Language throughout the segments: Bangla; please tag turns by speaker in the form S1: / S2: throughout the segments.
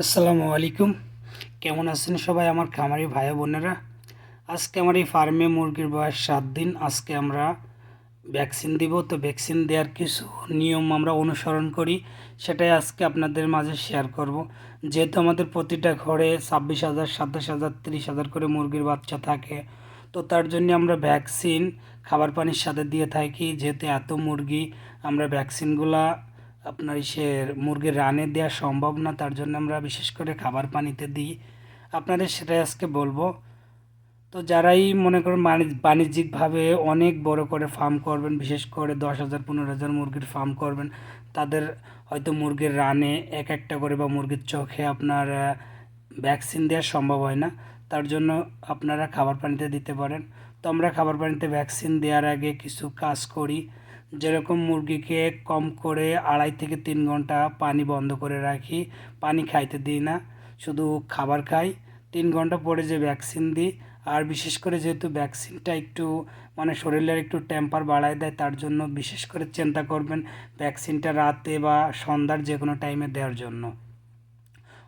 S1: আসসালামু আলাইকুম। কেমন আছেন সবাই আমার খামারি ভাই বোনেরা? আজকে আমার এই ফার্মে মুরগির বয়স সাত দিন। আজকে আমরা ভ্যাকসিন দিব। তো ভ্যাকসিন দেওয়ার কিছু নিয়ম আমরা অনুসরণ করি। সেটাই আজকে আপনাদের মাঝে শেয়ার করব। যেহেতু আমাদের প্রতিটা ঘরে ছাব্বিশ হাজার, সাতাশ হাজার, তিরিশ হাজার করে মুরগির বাচ্চা থাকে, তো তার জন্য আমরা ভ্যাকসিন খাবার পানির সাথে দিয়ে থাকি। যেহেতু এত মুরগি, আমরা ভ্যাকসিনগুলা আপনার সে মুরগির রানে দেওয়া সম্ভব না, তার জন্য আমরা বিশেষ করে খাবার পানিতে দিই। আপনাদের সেটাই আজকে বলব। তো যারাই মনে করেন বাণিজ্য বাণিজ্যিকভাবে অনেক বড় করে ফার্ম করবেন, বিশেষ করে দশ হাজার, পনেরো হাজার মুরগির ফার্ম করবেন, তাদের হয়তো মুরগির রানে এক একটা করে বা মুরগির চোখে আপনার ভ্যাকসিন দেওয়া সম্ভব হয় না, তার জন্য আপনারা খাবার পানিতে দিতে পারেন। তো আমরা খাবার পানিতে ভ্যাকসিন দেওয়ার আগে কিছু কাজ করি। যেরকম মুরগিকে কম করে আড়াই থেকে তিন ঘণ্টা পানি বন্ধ করে রাখি, পানি খাইতে দিই না, শুধু খাবার খাই। তিন ঘণ্টা পরে যে ভ্যাকসিন দিই, আর বিশেষ করে যেহেতু ভ্যাকসিনটা একটু মানে শরীরের একটু টেম্পার বাড়ায় দেয়, তার জন্য বিশেষ করে চিন্তা করবেন ভ্যাকসিনটা রাতে বা সন্ধ্যার যে কোনো টাইমে দেওয়ার জন্য।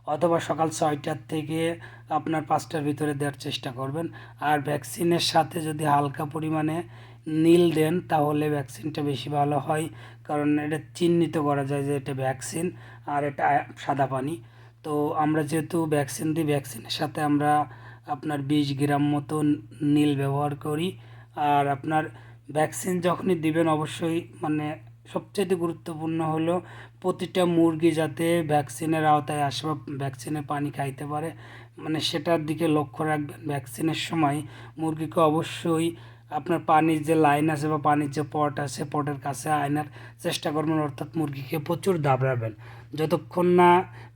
S1: অথবা সকাল ছয়টার থেকে আপনার পাঁচটার ভিতরে দেওয়ার চেষ্টা করবেন। আর ভ্যাকসিনের সাথে যদি হালকা পরিমাণে নীল দেন, তাহলে ভ্যাকসিনটা বেশি ভালো হয়। কারণ এটা চিহ্নিত করা যায় যে এটা ভ্যাকসিন আর এটা সাদা পানি। তো আমরা যেহেতু ভ্যাকসিন দিই ভ্যাকসিনের সাথে আমরা আপনার বিশ গ্রাম মতো নীল ব্যবহার করি। আর আপনার ভ্যাকসিন যখনই দিবেন, অবশ্যই মানে সবচেয়ে গুরুত্বপূর্ণ হলো প্রতিটা মুরগি যাতে ভ্যাকসিনের আওতায় আসে বা ভ্যাকসিনে পানি খাইতে পারে। মানে সেটার দিকে লক্ষ্য রাখবেন ভ্যাকসিনের সময় মুরগিকে অবশ্যই আপনার পানির যে লাইন আছে বা পানির যে পট আছে পটের কাছে আয়নার চেষ্টা করবেন, অর্থাৎ মুরগিকে প্রচুর দাবড়াবেন। যতক্ষণ না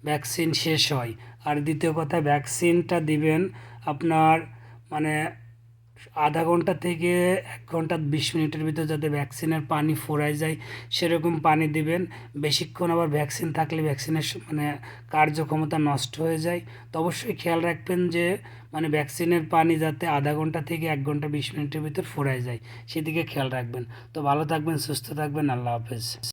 S1: ভ্যাকসিন শেষ হয়। আর দ্বিতীয় কথা ভ্যাকসিনটা দিবেন আপনার মানে আধা ঘণ্টা থেকে এক ঘণ্টা বিশ মিনিটের ভিতর যাতে ভ্যাকসিনের পানি ফোরায় যায়, সেরকম পানি দিবেন। বেশিক্ষণ আবার ভ্যাকসিন থাকলে ভ্যাকসিনের মানে কার্যক্ষমতা নষ্ট হয়ে যায়। তো অবশ্যই খেয়াল রাখবেন যে মানে ভ্যাকসিনের পানি যাতে আধা ঘণ্টা থেকে এক ঘণ্টা বিশ মিনিটের ভিতর ফোরায় যায়, সেদিকে খেয়াল রাখবেন। তো ভালো থাকবেন, সুস্থ থাকবেন, আল্লাহ হাফেজ।